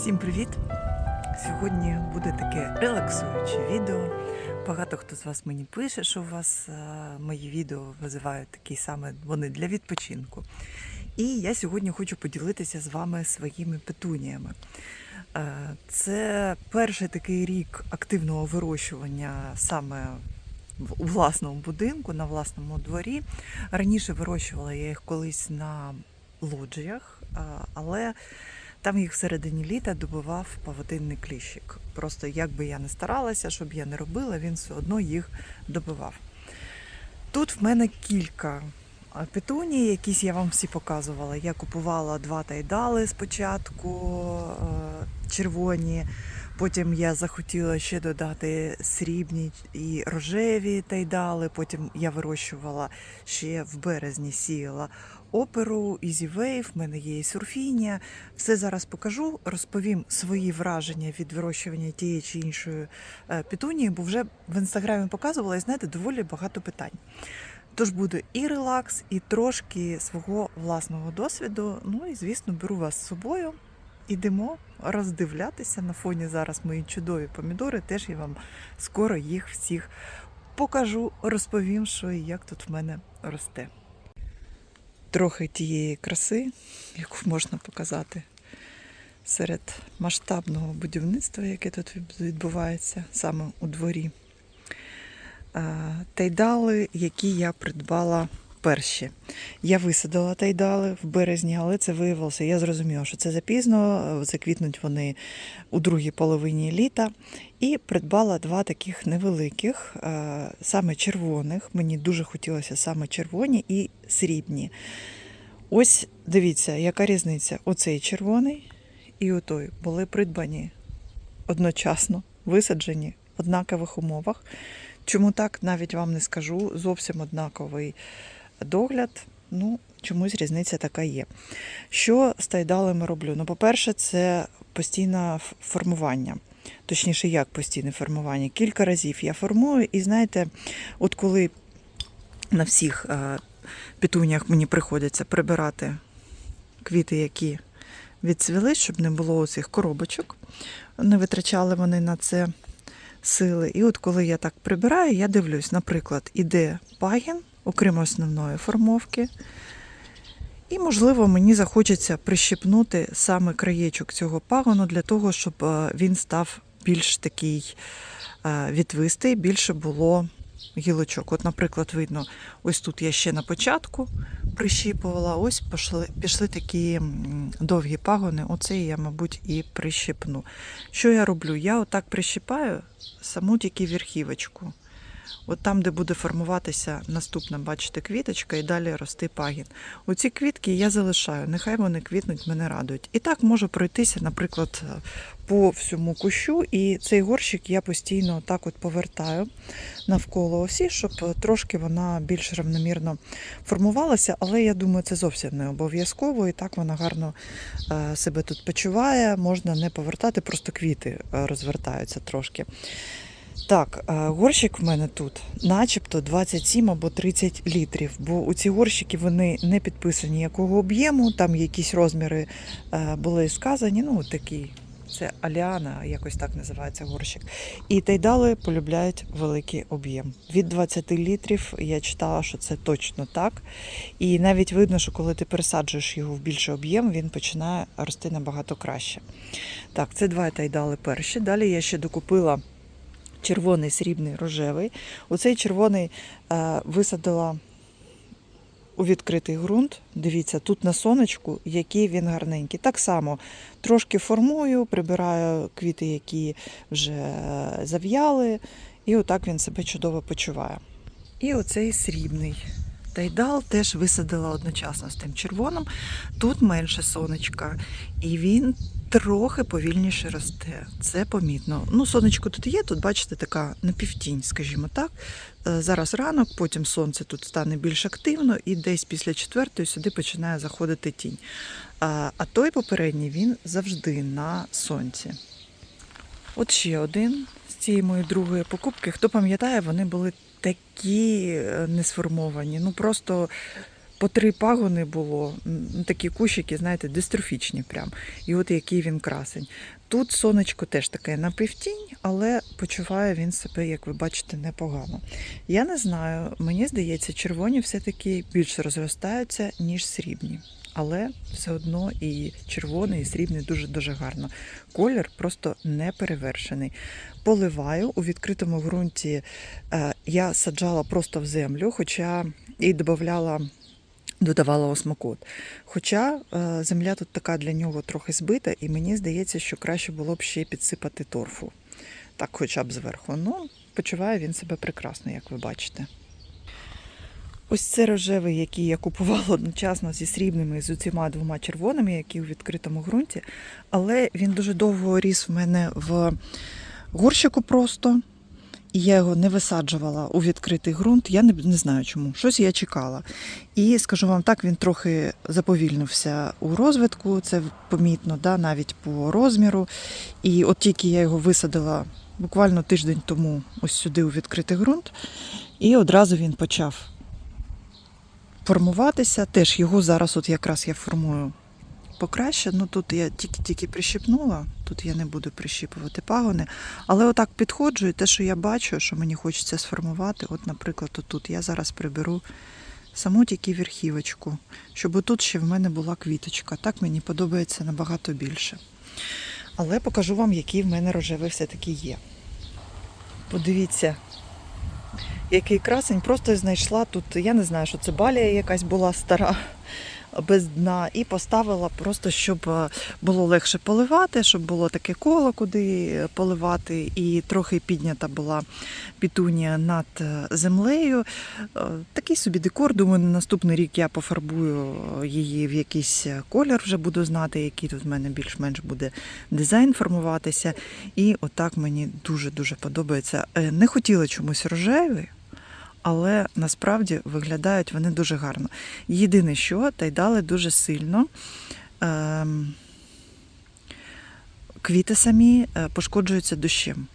Всім привіт! Сьогодні буде таке релаксуюче відео. Багато хто з вас мені пише, що у вас е, мої відео визивають такі саме вони для відпочинку. І я сьогодні хочу поділитися з вами своїми петуніями. Е, Це перший такий рік активного вирощування саме у власному будинку, на власному дворі. Раніше вирощувала я їх колись на лоджіях, але там їх всередині літа добивав павутинний кліщик. Просто як би я не старалася, щоб я не робила, він все одно їх добивав. Тут в мене кілька петуні, якісь я вам всі показувала. Я купувала два тайдали спочатку, е, червоні. Потім я захотіла ще додати срібні і рожеві тайдали. Потім я вирощувала ще в березні сіяла оперу, Wave, в мене є і сурфіння. Все зараз покажу, розповім свої враження від вирощування тієї чи іншої е, петунії, бо вже в інстаграмі показувала і знаєте, доволі багато питань. Тож буде і релакс, і трошки свого власного досвіду. Ну і звісно, беру вас з собою. Ідемо роздивлятися на фоні зараз мої чудові помідори. Теж я вам скоро їх всіх покажу, розповім, що і як тут в мене росте. Трохи тієї краси, яку можна показати серед масштабного будівництва, яке тут відбувається саме у дворі. Тайдали, які я придбала перші. Я висадила тайдали в березні, але це виявилося. Я зрозуміла, що це запізно, заквітнуть вони у другій половині літа. І придбала два таких невеликих, е, саме червоних. Мені дуже хотілося саме червоні і срібні. Ось дивіться, яка різниця. Оцей червоний і отой були придбані одночасно, висаджені в однакових умовах. Чому так, навіть вам не скажу. Зовсім однаковий догляд. Ну, чомусь різниця така є. Що з тайдалами роблю? Ну, по-перше, це постійне формування. Точніше, як постійне формування. Кілька разів я формую, і знаєте, от коли на всіх е, петунях мені приходиться прибирати квіти, які відцвіли, щоб не було оцих коробочок, не витрачали вони на це сили. І от коли я так прибираю, я дивлюсь, наприклад, іде пагін, окрім основної формовки. І, можливо, мені захочеться прищепнути саме краєчок цього пагону для того, щоб е, він став більш такий е, відвистий, більше було гілочок. От, наприклад, видно, ось тут я ще на початку прищіпувала, ось пішли, пішли такі довгі пагони. Оце я, мабуть, і прищепну. Що я роблю? Я отак прищипаю саму тільки верхівочку. От там, де буде формуватися наступна, бачите, квіточка і далі рости пагін. Оці квітки я залишаю, нехай вони квітнуть, мене радують. І так можу пройтися, наприклад, по всьому кущу, і цей горщик я постійно так от повертаю навколо осі, щоб трошки вона більш равномірно формувалася, але я думаю, це зовсім не обов'язково, і так вона гарно е, себе тут почуває. Можна не повертати, просто квіти е, розвертаються трошки. Так, е, горщик в мене тут, начебто 27 або 30 літрів, бо у ці горщики вони не підписані якого об'єму, там якісь розміри е, були сказані, ну такі. Це аліана, якось так називається горщик. І тайдали полюбляють великий об'єм. Від 20 літрів я читала, що це точно так. І навіть видно, що коли ти пересаджуєш його в більший об'єм, він починає рости набагато краще. Так, це два тайдали перші. Далі я ще докупила червоний, срібний, рожевий. Оцей червоний е, висадила у відкритий ґрунт. Дивіться, тут на сонечку, який він гарненький. Так само трошки формую, прибираю квіти, які вже зав'яли, і отак він себе чудово почуває. І оцей срібний. Тайдал теж висадила одночасно з тим червоним. Тут менше сонечка, і він трохи повільніше росте. Це помітно. Ну, сонечко тут є, тут, бачите, така напівтінь, скажімо так. Е, Зараз ранок, потім сонце тут стане більш активно, і десь після четвертої сюди починає заходити тінь. А, а той попередній він завжди на сонці. От ще один з цієї моєї другої покупки. Хто пам'ятає, вони були такі несформовані. не сформовані. Ну просто по три пагони було, такі кущики, знаєте, дистрофічні прям. І от який він красень. Тут сонечко теж таке напівтінь, але почуває він себе, як ви бачите, непогано. Я не знаю, мені здається, червоні все-таки більше розростаються, ніж срібні. Але все одно і червоний, і срібний дуже-дуже гарно. Колір просто не перевершений. Поливаю у відкритому ґрунті. е, Я саджала просто в землю, хоча і додавала. Додавала осмокот. Хоча е, земля тут така для нього трохи збита, і мені здається, що краще було б ще підсипати торфу. Так, хоча б зверху. Ну, почуває він себе прекрасно, як ви бачите. Ось це рожевий, який я купувала одночасно зі срібними і з усіма двома червоними, які у відкритому ґрунті. Але він дуже довго ріс в мене в горщику просто. І я його не висаджувала у відкритий ґрунт. Я не, не знаю чому. Щось я чекала. І скажу вам так, він трохи заповільнився у розвитку. Це помітно, да, навіть по розміру. І от тільки я його висадила буквально тиждень тому ось сюди у відкритий ґрунт, і одразу він почав формуватися. Теж його зараз, от якраз я формую покраще. Ну тут я тільки-тільки прищипнула, тут я не буду прищіпувати пагони. Але отак підходжу, і те, що я бачу, що мені хочеться сформувати, от, наприклад, отут я зараз приберу саму тільки верхівочку, щоб отут ще в мене була квіточка. Так мені подобається набагато більше. Але покажу вам, який в мене рожевий все-таки є. Подивіться, який красень. Просто знайшла тут, я не знаю, що це балія якась була стара без дна, і поставила просто, щоб е, було легше поливати, щоб було таке коло, куди поливати, і трохи піднята була пітунія над е, землею. Е, Такий собі декор. Думаю, на наступний рік я пофарбую її в якийсь колір, вже буду знати, який тут в мене більш-менш буде дизайн формуватися. І отак мені дуже-дуже подобається. Е, Не хотіла чомусь рожевий. Але насправді виглядають вони дуже гарно. Єдине, що тайдали дуже сильно. Ем, квіти самі е, пошкоджуються дощем.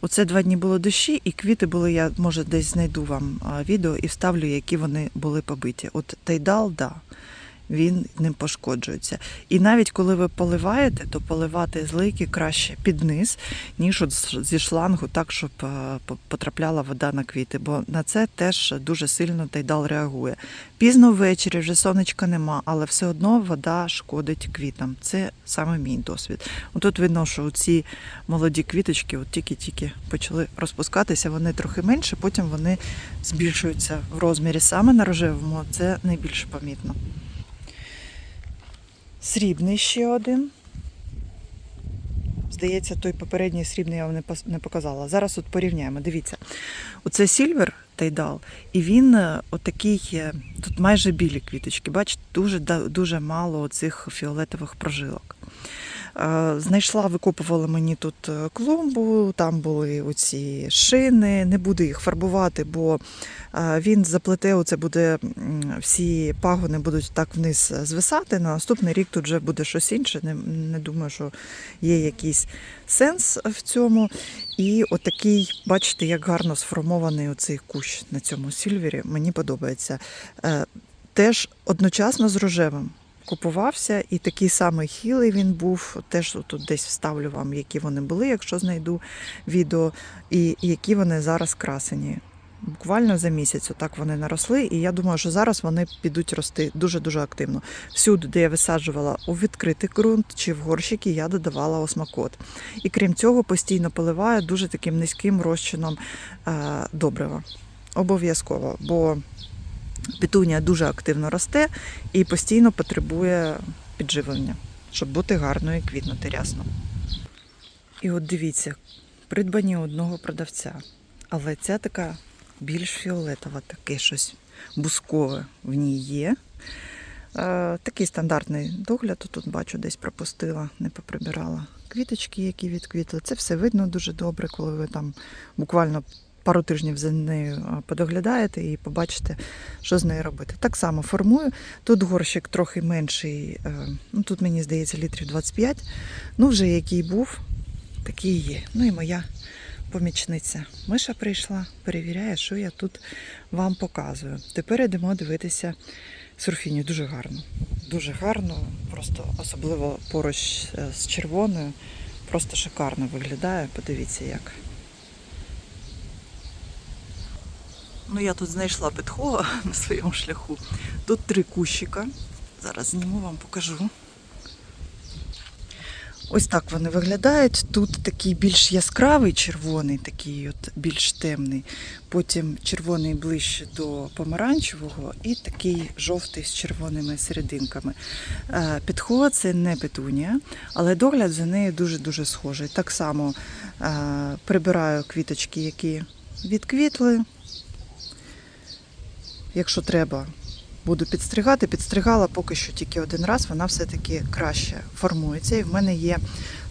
Оце два дні було дощі, і квіти були, я може десь знайду вам відео і вставлю, які вони були побиті. От тайдал, да, він ним пошкоджується. І навіть коли ви поливаєте, то поливати з краще під низ, ніж от зі шлангу, так, щоб е, потрапляла вода на квіти. Бо на це теж дуже сильно тайдал реагує. Пізно ввечері вже сонечка нема, але все одно вода шкодить квітам. Це саме мій досвід. Отут видно, що ці молоді квіточки от тільки-тільки почали розпускатися, вони трохи менше, потім вони збільшуються в розмірі. Саме на рожевому це найбільше помітно. Срібний ще один. Здається, той попередній срібний я вам не показала. Зараз от порівняємо. Дивіться, оце сільвер тайдал, і він е, отакий, е, тут майже білі квіточки. Бачите, дуже, дуже мало оцих фіолетових прожилок. Е, Знайшла, викопувала мені тут е, клумбу, там були оці шини. Не буду їх фарбувати, бо е, він заплете, оце буде всі пагони будуть так вниз звисати. На наступний рік тут вже буде щось інше. Не, не думаю, що є якийсь сенс в цьому. І отакий, бачите, як гарно сформований оцей кущ на цьому сільвері. Мені подобається. Теж одночасно з рожевим купувався, і такий самий хілий він був. Теж тут десь вставлю вам, які вони були, якщо знайду відео, і які вони зараз красені. Буквально за місяць отак вони наросли, і я думаю, що зараз вони підуть рости дуже-дуже активно. Всюди, де я висаджувала у відкритий ґрунт чи в горщики, я додавала осмакот. І крім цього, постійно поливаю дуже таким низьким розчином е, добрива. Обов'язково, бо петунія дуже активно росте і постійно потребує підживлення, щоб бути гарною і квітнути рясно. І от дивіться, придбані одного продавця, але ця така більш фіолетова, таке щось бускове в ній є. Е, такий стандартний догляд, тут бачу, десь пропустила, не поприбирала. Квіточки, які відквітли. Це все видно дуже добре, коли ви там буквально пару тижнів за нею е, подоглядаєте і побачите, що з нею робити. Так само формую. Тут горщик трохи менший, е, ну тут мені здається літрів 25. Ну, вже який був, такий є. Ну і моя помічниця Миша прийшла, перевіряє, що я тут вам показую. Тепер йдемо дивитися сурфіню. Дуже гарно. Дуже гарно, просто особливо поруч е, з червоною. Просто шикарно виглядає. Подивіться як. Ну, я тут знайшла підхова на своєму шляху. Тут три кущика. Зараз зніму вам покажу. Ось так вони виглядають. Тут такий більш яскравий червоний, такий от більш темний. Потім червоний ближче до помаранчевого і такий жовтий з червоними серединками. Е, Підхова це не петунія, але догляд за нею дуже-дуже схожий. Так само е, прибираю квіточки, які відквітли. Якщо треба, буду підстригати. Підстригала поки що тільки один раз, вона все-таки краще формується. І в мене є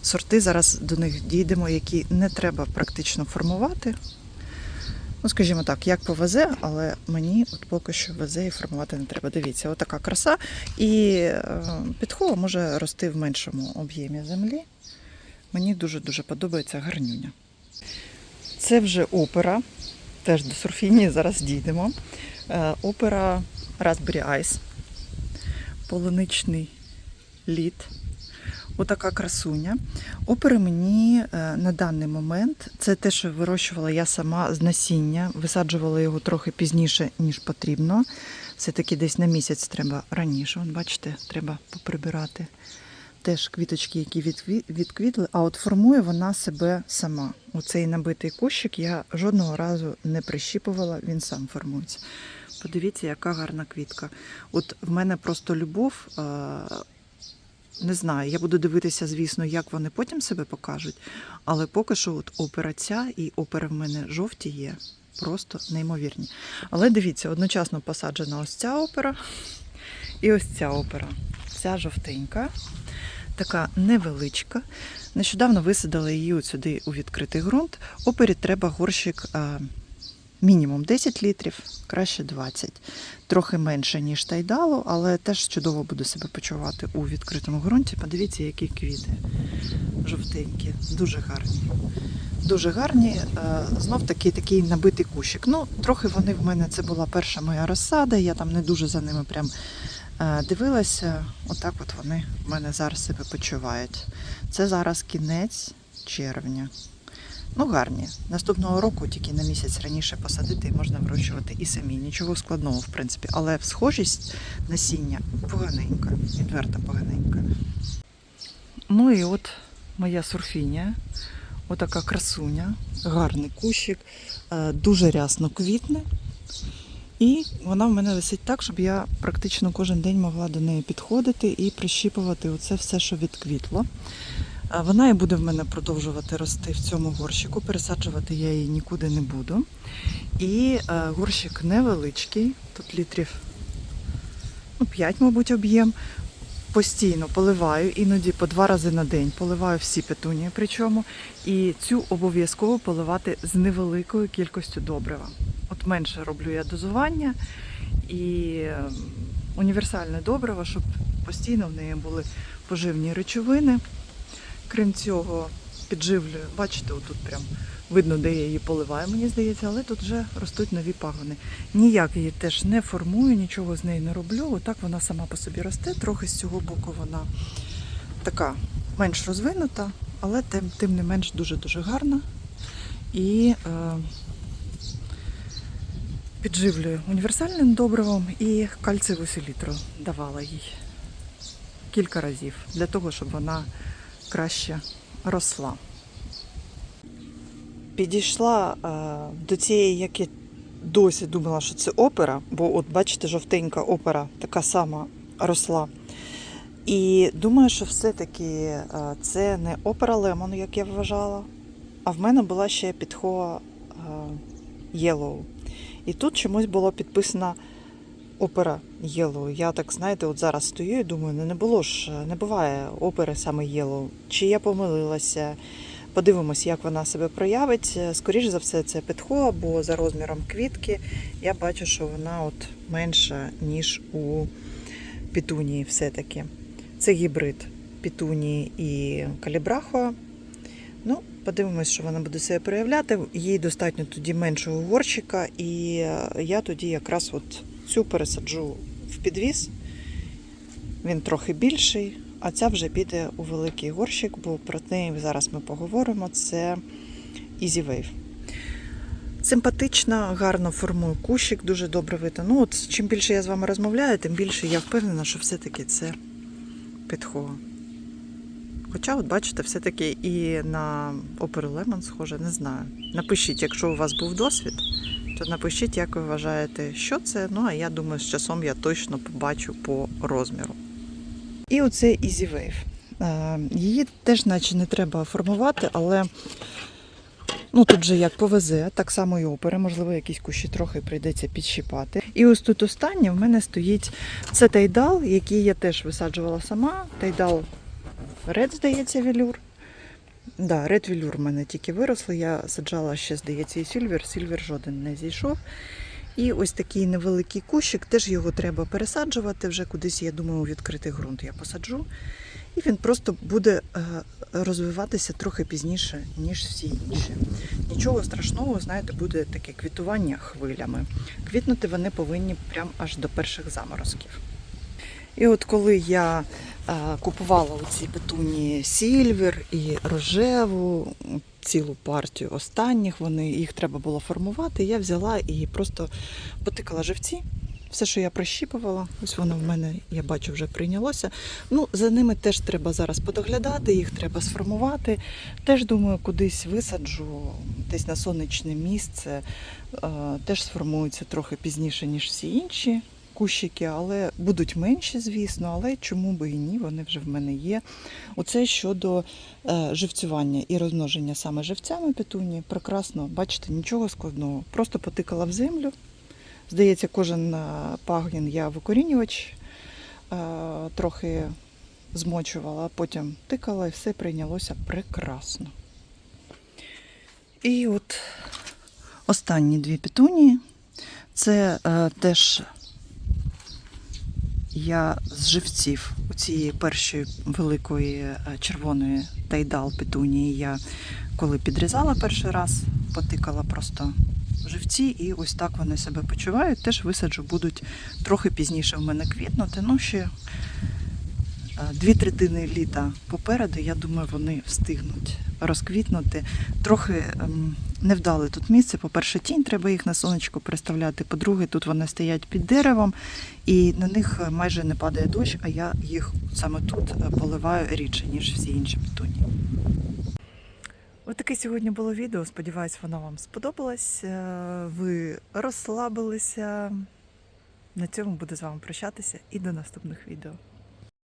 сорти, зараз до них дійдемо, які не треба практично формувати. Ну, скажімо так, як повезе, але мені от поки що везе і формувати не треба. Дивіться, отака краса. І е, підхова може рости в меншому об'ємі землі. Мені дуже-дуже подобається гарнюня. Це вже опера. Теж до сурфіні зараз дійдемо. Е, Опера Raspberry Ice, полуничний лід. Отака красуня. Опери мені е, на даний момент це те, що вирощувала я сама з насіння, висаджувала його трохи пізніше, ніж потрібно. Все-таки десь на місяць треба раніше. Бачите, треба поприбирати теж квіточки, які відквітли, а от формує вона себе сама. Оцей набитий кущик я жодного разу не прищіпувала, він сам формується. Подивіться, яка гарна квітка. От в мене просто любов. Не знаю, я буду дивитися, звісно, як вони потім себе покажуть. Але поки що от опера ця і опера в мене жовті є. Просто неймовірні. Але дивіться, одночасно посаджена ось ця опера і ось ця опера. Ця жовтенька, така невеличка. Нещодавно висадила її сюди у відкритий ґрунт. Опері треба горщик а, мінімум 10 літрів, краще 20. Трохи менше, ніж тайдалу, але теж чудово буде себе почувати у відкритому ґрунті. Подивіться, які квіти жовтенькі, дуже гарні. Дуже гарні. Е, Знов таки такий набитий кущик. Ну, трохи вони в мене це була перша моя розсада. Я там не дуже за ними прям е, дивилася. Отак от вони в мене зараз себе почувають. Це зараз кінець червня. Ну, гарні. Наступного року тільки на місяць раніше посадити і можна вирощувати і самі. Нічого складного, в принципі. Але схожість насіння поганенька, відверто поганенька. Ну і от моя сурфіння. Отака красуня, гарний кущик, е, дуже рясно квітне. І вона в мене висить так, щоб я практично кожен день могла до неї підходити і прищіпувати оце все, що відквітло. Вона і буде в мене продовжувати рости в цьому горщику. Пересаджувати я її нікуди не буду. І е, горщик невеличкий, тут літрів ну, 5, мабуть, об'єм. Постійно поливаю, іноді по два рази на день поливаю всі петунії причому. І цю обов'язково поливати з невеликою кількістю добрива. От менше роблю я дозування і е, універсальне добриво, щоб постійно в неї були поживні речовини. Крім цього, підживлюю. Бачите, отут прям видно, де я її поливаю, мені здається, але тут вже ростуть нові пагони. Ніяк її теж не формую, нічого з нею не роблю. Отак вона сама по собі росте. Трохи з цього боку вона така менш розвинута, але тим, тим не менш дуже-дуже гарна. І е, підживлюю універсальним добривом і кальцієву селітру давала їй кілька разів для того, щоб вона краще росла. Підійшла е, до цієї, як я досі думала, що це опера, бо от бачите, жовтенька опера така сама росла. І думаю, що все-таки е, це не опера Лемон, як я вважала, а в мене була ще підхова Yellow. І тут чомусь було підписано опера Yellow. Я так, знаєте, от зараз стою і думаю, ну не було ж, не буває опери саме Yellow. Чи я помилилася? Подивимось, як вона себе проявить. Скоріше за все, це підхова, бо за розміром квітки я бачу, що вона от менша, ніж у пітунії все-таки. Це гібрид пітунії і калібрахо. Ну, Подивимось, що вона буде себе проявляти. Їй достатньо тоді меншого горщика, і е, я тоді якраз от цю пересаджу в підвіз. Він трохи більший, а ця вже піде у великий горщик, бо про неї зараз ми поговоримо. Це Easy Wave. Симпатична, гарно формує кущик, дуже добре видно. Ну, от чим більше я з вами розмовляю, тим більше я впевнена, що все-таки це підхова. Хоча, от бачите, все-таки і на Opera Lemon схоже, не знаю. Напишіть, якщо у вас був досвід, то напишіть, як ви вважаєте, що це. Ну, а я думаю, з часом я точно побачу по розміру. І оце Easy Wave. Е, Її теж наче не треба формувати, але ну, тут же як повезе, так само і опери, можливо, якісь кущі трохи прийдеться підщипати. І ось тут останнє в мене стоїть це тайдал, який я теж висаджувала сама. Тайдал Ред, здається, велюр. Да, ред велюр в мене тільки виросли. Я саджала ще, здається, і сільвер. Сільвер жоден не зійшов. І ось такий невеликий кущик, теж його треба пересаджувати. Вже кудись, я думаю, у відкритий ґрунт я посаджу. І він просто буде е, розвиватися трохи пізніше, ніж всі інші. Нічого страшного, знаєте, буде таке квітування хвилями. Квітнути вони повинні прям аж до перших заморозків. І от коли я купувала оці петуні сільвер і рожеву, цілу партію останніх, вони їх треба було формувати. Я взяла і просто потикала живці. Все, що я прощіпувала, ось воно в мене, я бачу, вже прийнялося. Ну, за ними теж треба зараз подоглядати, їх треба сформувати. Теж думаю, кудись висаджу, десь на сонячне місце. Е, Теж сформуються трохи пізніше, ніж всі інші кущики, але будуть менші, звісно, але чому би і ні, вони вже в мене є. Оце щодо е, живцювання і розмноження саме живцями петуні. Прекрасно, бачите, нічого складного. Просто потикала в землю. Здається, кожен е, пагін я викорінювач е, трохи змочувала, а потім тикала і все прийнялося прекрасно. І от останні дві петунії. Це е, теж я з живців у цієї першої великої е, червоної тайдал петунії я коли підрізала перший раз, потикала просто живці, і ось так вони себе почувають. Теж висаджу, будуть трохи пізніше в мене квітнути. Ну, ще дві третини літа попереду, я думаю, вони встигнуть розквітнути. Трохи ем, невдале тут місце. По-перше, тінь треба їх на сонечко переставляти. По-друге, тут вони стоять під деревом, і на них майже не падає дощ, а я їх саме тут е, поливаю рідше, ніж всі інші петуні. Ось таке сьогодні було відео. Сподіваюсь, воно вам сподобалось. Е, Ви розслабилися. На цьому буду з вами прощатися і до наступних відео.